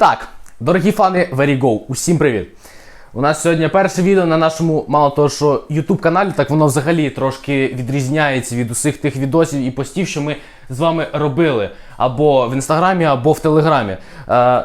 Так, дорогі фани Very Go, усім привіт! У нас сьогодні перше відео на нашому, мало того, що YouTube каналі, так воно взагалі трошки відрізняється від усіх тих відосів і постів, що ми з вами робили або в інстаграмі, або в телеграмі. Е,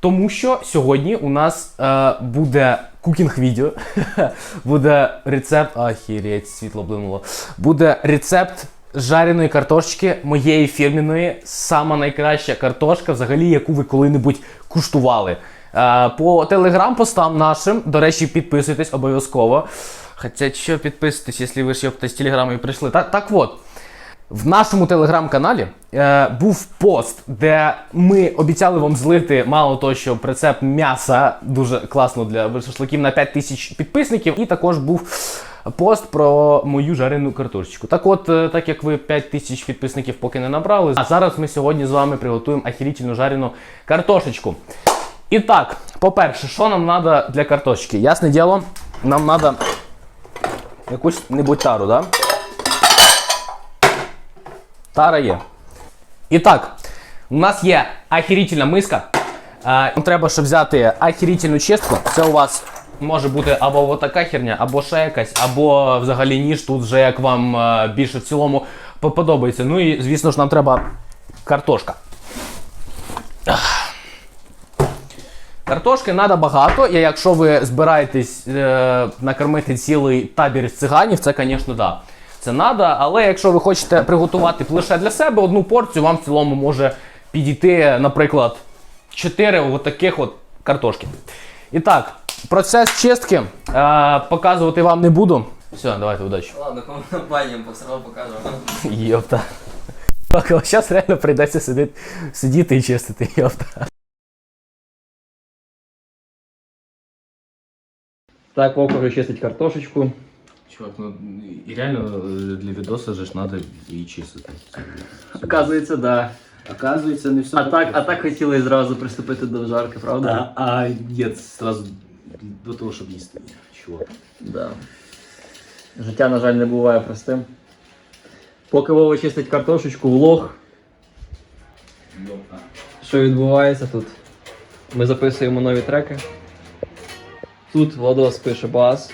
тому що сьогодні у нас е, буде кукінг відео, буде рецепт. Ахіреть, світло блимнуло. Буде рецепт жареної картошечки моєї фірміної, сама найкраща картошка, взагалі, яку ви коли-небудь куштували. Е, по телеграм-постам нашим, до речі, підписуйтесь обов'язково. Хоча що підписуйтесь, якщо ви ж йопта з телеграму і прийшли. Так, так от. В нашому телеграм-каналі е, був пост, де ми обіцяли вам злити мало того, що рецепт м'яса дуже класно для шашликів на 5 тисяч підписників. І також був пост про мою жарену картошечку. Так от, е, так як ви 5 тисяч підписників поки не набрали, а зараз ми сьогодні з вами приготуємо ахірітельну жарену картошечку. І так, по-перше, що нам треба для картошки? Ясне діло, нам треба якусь небудь тару, да? Тара є. І так, у нас є ахірітельна миска. Е, треба, щоб взяти ахірітельну чистку. Це у вас може бути або така херня, або ще якась, або взагалі ніж. Тут вже як вам е, більше в цілому подобається. Ну і звісно ж нам треба картошка. Картошки треба багато, і якщо ви збираєтесь е, накормити цілий табір з циганів, це, звісно, да. Це треба, але якщо ви хочете приготувати лише для себе одну порцію, вам в цілому може підійти, наприклад, 4 от от картошки. І так, процес чистки е, показувати вам не буду. Все, давайте удачі. Ладно, кому на бані посрав покажу. Йопта. Так, зараз реально прийдеться сидіти, сидіти і чистити, йопта. Так, Вовка вже чистить картошечку. Чувак, ну і реально для відоса же ж треба її чистити. Оказується, да. Оказується, не все. А так, а так хотіли зразу приступити до жарки, правда? А, а ні, сразу до того, щоб їсти. Чувак. Да. Життя, на жаль, не буває простим. Поки Вова чистить картошечку, влог. Що відбувається тут? Ми записуємо нові треки. Тут Владос пише бас.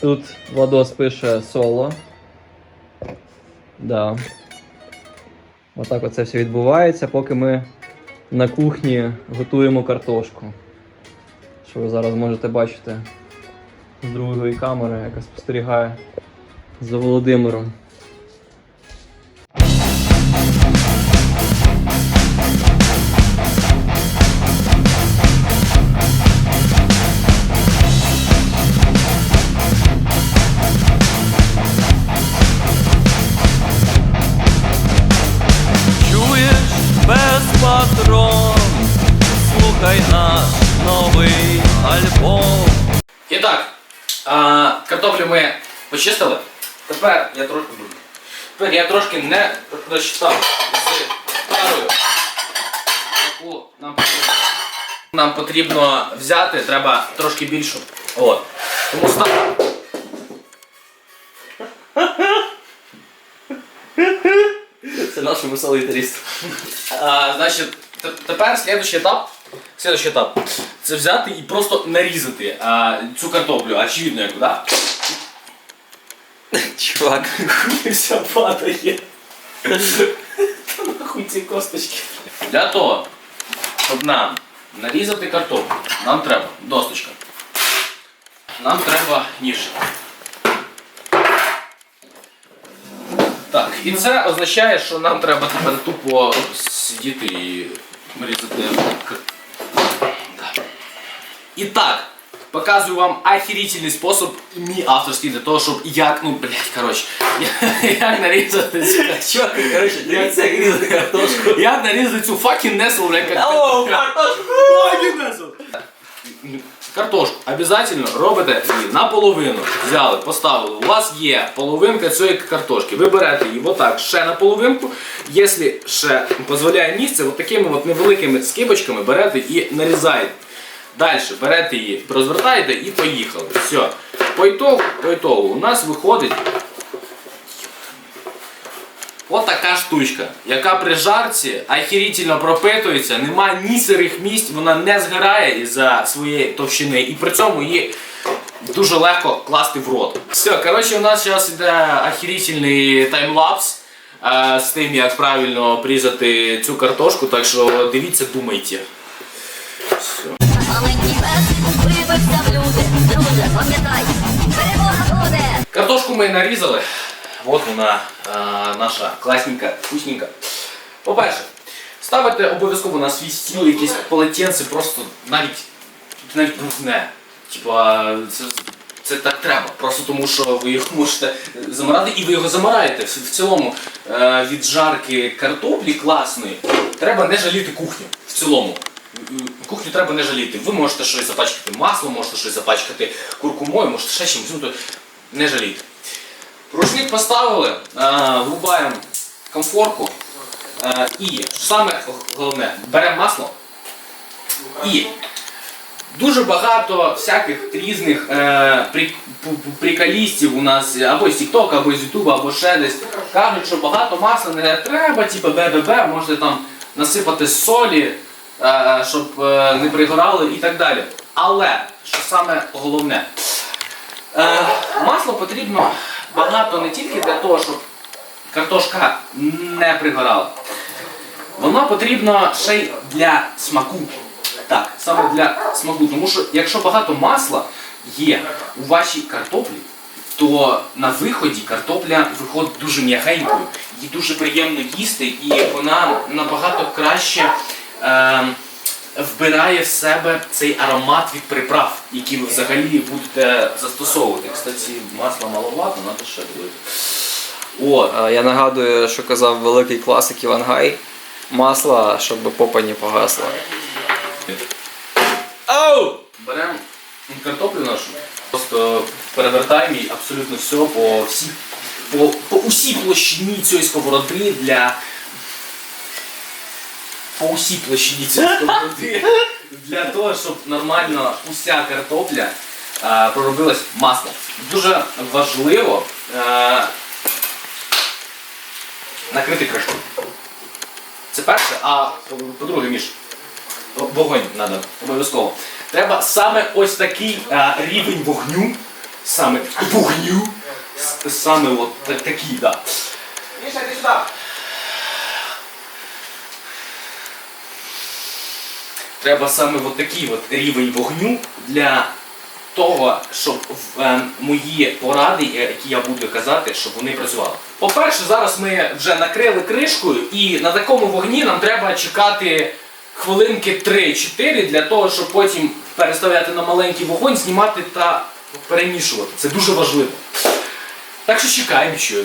Тут Владос пише соло. Да. Отак оце все відбувається, поки ми на кухні готуємо картошку. Що ви зараз можете бачити з другої камери, яка спостерігає за Володимиром. Картоплю ми почистили. Тепер я трошки. Тепер я трошки не прочитав з тарою, яку нам потрібно. Нам потрібно взяти, треба трошки більшу. От. Тому став. Це наш веселий. А, значить, тепер слідуючий етап. Слідуючий етап. Це взяти і просто нарізати а, цю картоплю, очевидно, яку, да? Чувак. Вся падає. Та нахуй ці косточки. Для того, щоб нам нарізати картоплю, нам треба досточка. Нам треба ніж. Так, і це означає, що нам треба тепер тупо сидіти і різати. І так, показую вам ахерительний спосіб, мій авторський для того, щоб як, ну, блядь, коротше, як нарізати цю коротше, дивіться, як різати картошку. Як нарізати цю fucking неслу, блядь, як... О, картошку! Картошку обов'язково робите її наполовину. Взяли, поставили. У вас є половинка цієї картошки. Ви берете її отак ще на половинку. Якщо ще дозволяє місце, от такими от невеликими скибочками берете і нарізаєте. Далі берете її, розвертаєте і поїхали. Все. По ітогу, по ітогу у нас виходить От штучка, яка при жарці ахерітельно пропитується, нема ні сирих місць, вона не згорає із-за своєї товщини, і при цьому її дуже легко класти в рот. Все, коротше, у нас зараз іде ахерітельний таймлапс е, з тим, як правильно обрізати цю картошку, так що дивіться, думайте. Все. Маленький пес вибився в люди. Друже, пам'ятай, перемога буде. Картошку ми нарізали. От вона, е, наша класненька, вкусненька. По-перше, ставите обов'язково на свій стіл якісь полотенце, просто навіть навіть брудне. Типа, це, це так треба. Просто тому, що ви його можете замарати і ви його замараєте. В, в цілому е, від жарки картоплі класної треба не жаліти кухню. В цілому. Кухню треба не жаліти. Ви можете щось запачкати маслом, можете щось запачкати куркумою, можете ще чимось. Ну, не жалійте. Рушник поставили, е, врубаємо комфорку е, і саме головне, беремо масло і дуже багато всяких різних е, приколістів у нас або з TikTok, або з YouTube, або ще десь кажуть, що багато масла не треба, типу БББ, можете там насипати солі, щоб е, не пригорали і так далі. Але що саме головне, Е, масло потрібно багато не тільки для того, щоб картошка не пригорала. Воно потрібно ще й для смаку. Так, саме для смаку. Тому що якщо багато масла є у вашій картоплі, то на виході картопля виходить дуже м'ягенькою, її дуже приємно їсти, і вона набагато краще е, вбирає в себе цей аромат від приправ, які ви взагалі будете застосовувати. Кстати, масла маловато, треба ще додати. О, Я нагадую, що казав великий класик Іван Гай. Масла, щоб попа не погасла. Ау! Беремо картоплю нашу, просто перевертаємо її абсолютно все по всій, по, по усій площині цієї сковороди для. По усій площині цієї сковороди. Для того, щоб нормально уся картопля е, проробилась маслом. Дуже важливо е, накрити кришкою. Це перше, а по-друге, Міш, Вогонь треба, обов'язково. Треба саме ось такий а, рівень вогню. Саме вогню. Саме от такий, так. Да. Треба саме от такий от рівень вогню для того, щоб е, мої поради, е, які я буду казати, щоб вони працювали. По-перше, зараз ми вже накрили кришкою, і на такому вогні нам треба чекати хвилинки 3-4 для того, щоб потім переставляти на маленький вогонь, знімати та перемішувати. Це дуже важливо. Так що чекаємо що.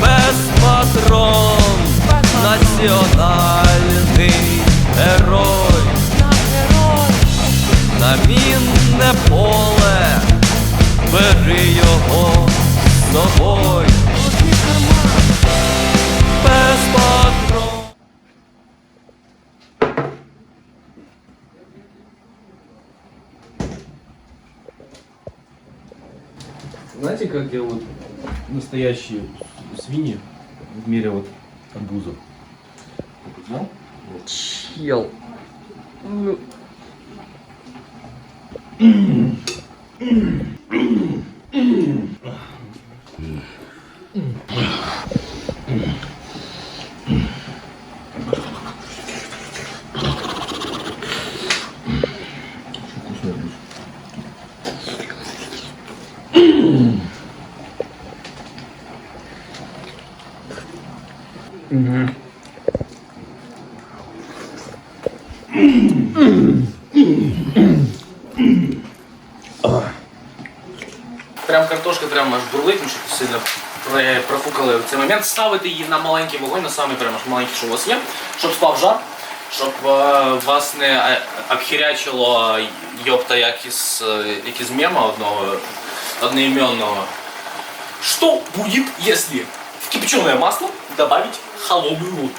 без патрон, національний герой, на мінне поле, бери його з собою. Без патрон. Знаете, как делают настоящие свиньи в мире вот арбузов? 我敲嗯嗯嗯。Прям картошка прямо аж бурлить, ну, щоб сильно профукали в цей момент. Ставити її на маленький вогонь, на самий прямо ж маленький, що у вас є, щоб спав жар, щоб е, вас не е, обхірячило йопта як із, е, як із мема одного одноименного. Что будет, если в кипяченое масло добавить холодную воду?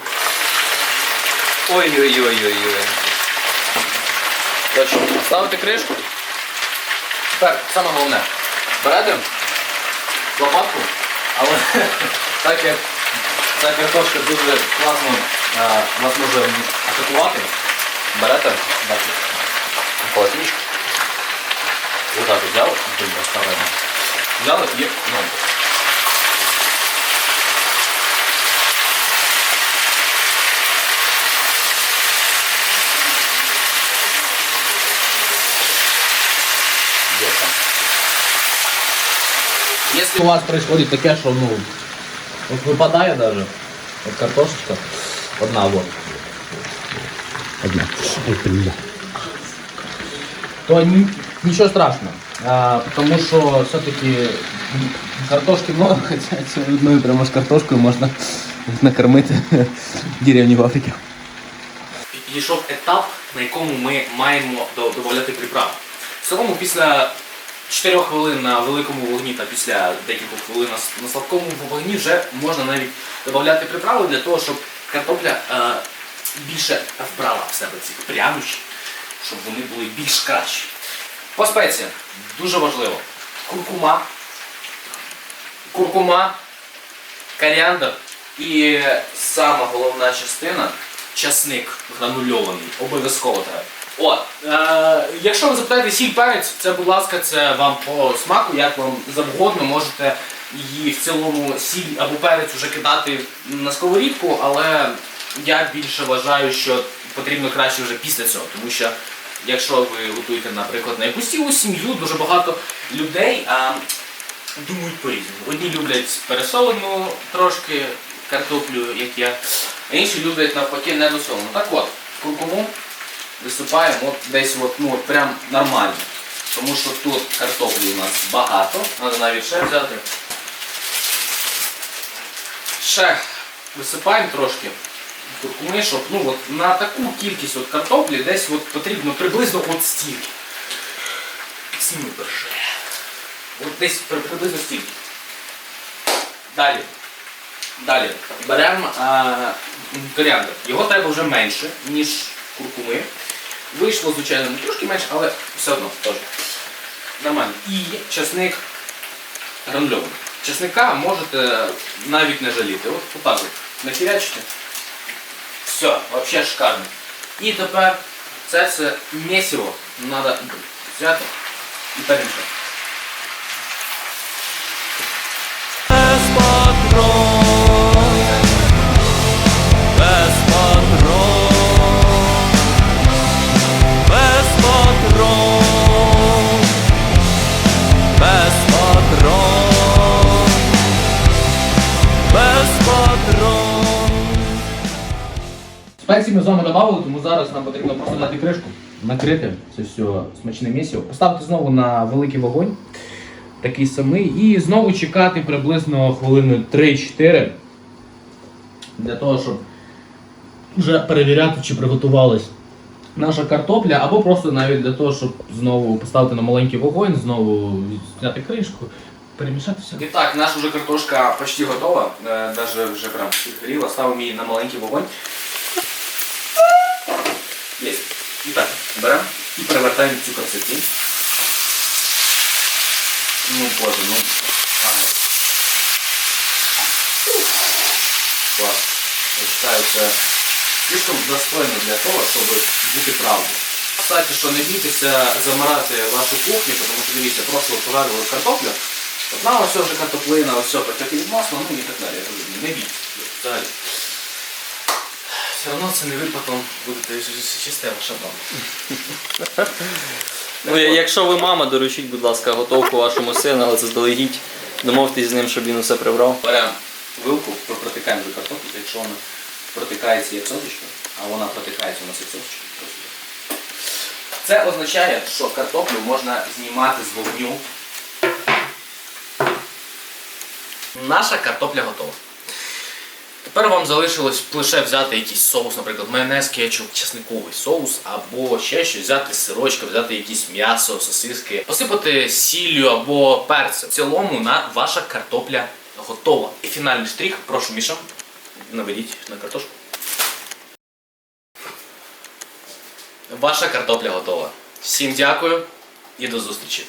Ой-ой-ой-ой-ой. Точно. Ставити кришку. Тепер саме головне. Берете лопатку, але так як Ця картошка дуже класно е, вас може атакувати. Берете, полотничко. Отак от взяли, ставимо. Взяли і ну. Там. Если у вас происходит таке, що ну, от випадає даже, от картошечка, одна вот. Одна. Ой. То ні- нічого страшного. А, тому що все-таки картошки много, хоча цю одною прямо з картошкою можна накормити деревні в Африці. Підійшов етап, на якому ми маємо додати приправи. В цілому після 4 хвилин на великому вогні та після декількох хвилин на слабкому вогні вже можна навіть додати приправи для того, щоб картопля е, більше вбрала в себе цих прянощів, щоб вони були більш кращі. По спеціям дуже важливо. Куркума, куркума, коріандр і сама головна частина часник гранульований. Обов'язково треба. От, е, якщо ви запитаєте сіль перець, це, будь ласка, це вам по смаку, як вам завгодно, можете її в цілому сіль або перець вже кидати на сковорідку, але я більше вважаю, що потрібно краще вже після цього, тому що якщо ви готуєте, наприклад, на якусь цілу сім'ю, дуже багато людей а, думають по-різному. Одні люблять пересолену трошки картоплю, як я, а інші люблять навпаки недосолену. Так от, куркуму висипаємо от десь от, ну, от прям нормально. Тому що тут картоплі у нас багато, треба навіть ще взяти. Ще висипаємо трошки куркуми, щоб ну, от, на таку кількість от картоплі десь от, потрібно приблизно от стільки. Сніми перше. От десь при- приблизно стільки. Далі. Далі. Беремо коріандр. Його треба вже менше, ніж куркуми. Вийшло, звичайно, трошки менше, але все одно теж. Нормально. І часник гранульований. Часника можете навіть не жаліти. От отак от. Нахірячите. Все, взагалі шикарно. І тепер це все місиво треба взяти і перемішати. Спеції ми з вами додали, тому зараз нам потрібно просто дати кришку, накрити це все смачне місіво, поставити знову на великий вогонь, такий самий, і знову чекати приблизно хвилини 3-4 для того, щоб вже перевіряти, чи приготувалась наша картопля, або просто навіть для того, щоб знову поставити на маленький вогонь, знову зняти кришку. Перемішати все. І так, наша вже картошка почти готова, навіть вже прям підгоріла, ставимо її на маленький вогонь. Є. І так, беремо і перевертаємо цю красоту. Ну, боже, ну. Клас. Я вважаю, це слишком достойно для того, щоб бути правдою. Кстати, що не бійтеся замирати вашу кухню, тому що дивіться, просто пожарили картоплю. Одна ось вже картоплина, ось все, потеки від масла, ну і так далі. Не бійтеся. Взагалі. Все одно це не ви потім будете чисте ваша дома. Ну, якщо ви мама, доручіть, будь ласка, готовку вашому сину, але це здалегідь. Домовтесь з ним, щоб він усе прибрав. Беремо вилку, протикаємо до картоплі, якщо вона протикається як сосочка, а вона протикається у нас як сосочка. Це означає, що картоплю можна знімати з вогню. Наша картопля готова. Тепер вам залишилось лише взяти якийсь соус, наприклад, майонез, кетчуп, чесниковий соус, або ще щось взяти сирочка, взяти якісь м'ясо, сосиски, посипати сіллю або перцем. В цілому на ваша картопля готова. І фінальний штрих, прошу Міша, наведіть на картошку. Ваша картопля готова. Всім дякую і до зустрічі.